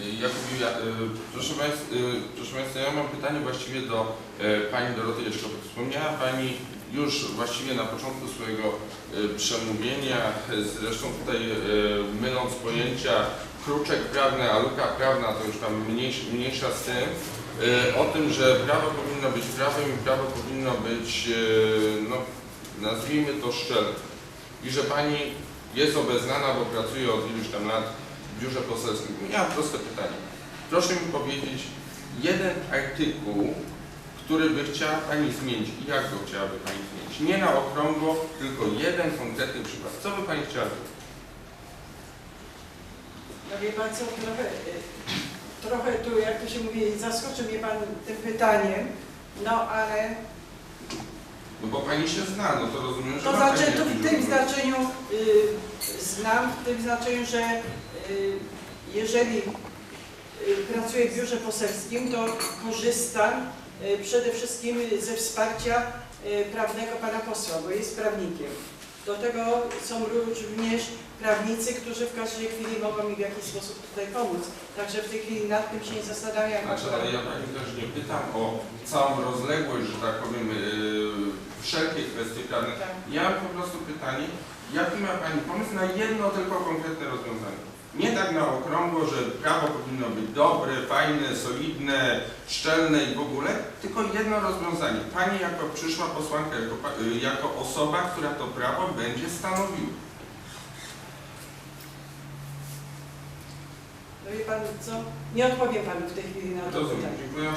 Jakub, ja, y, proszę, państwa, y, proszę Państwa, ja mam pytanie właściwie do y, Pani Doroty Jeszkowy. Wspomniała Pani już właściwie na początku swojego y, przemówienia, y, zresztą tutaj y, myląc pojęcia kruczek prawny, a luka prawna, to już tam mniejsza, mniejsza z tym, y, o tym, że prawo powinno być prawem i prawo powinno być, y, no, nazwijmy to szczere. I że Pani jest obeznana, bo pracuje od iluś tam lat biurze poselskim. Ja mam proste pytanie. Proszę mi powiedzieć jeden artykuł, który by chciała Pani zmienić i jak go chciałaby Pani zmienić. Nie na okrągło, tylko jeden konkretny przykład. Co by Pani chciała zrobić? No wie Pan co, trochę, trochę tu, jak to się mówi, zaskoczył mnie Pan tym pytaniem, no ale No bo Pani się zna, no to rozumiem, że to znaczy tu w tym znaczeniu y, znam, w tym znaczeniu, że y, jeżeli y, pracuję w biurze poselskim, to korzystam y, przede wszystkim ze wsparcia prawnego Pana posła, bo jest prawnikiem. Do tego są również prawnicy, którzy w każdej chwili mogą mi w jakiś sposób tutaj pomóc. Także w tej chwili nad tym się nie zastanawiam. Znaczy, ale ja Pani też nie pytam o całą rozległość, że tak powiem, yy, wszelkie kwestie prawne. Tak. Ja pytanie, jaki ma Pani pomysł na jedno tylko konkretne rozwiązanie? Nie tak na okrągło, że prawo powinno być dobre, fajne, solidne, szczelne i w ogóle, tylko jedno rozwiązanie. Pani jako przyszła posłanka, jako, jako osoba, która to prawo będzie stanowiła. No wie Pan co? Nie odpowiem Panu w tej chwili na to Rozumiem, pytanie. dziękuję.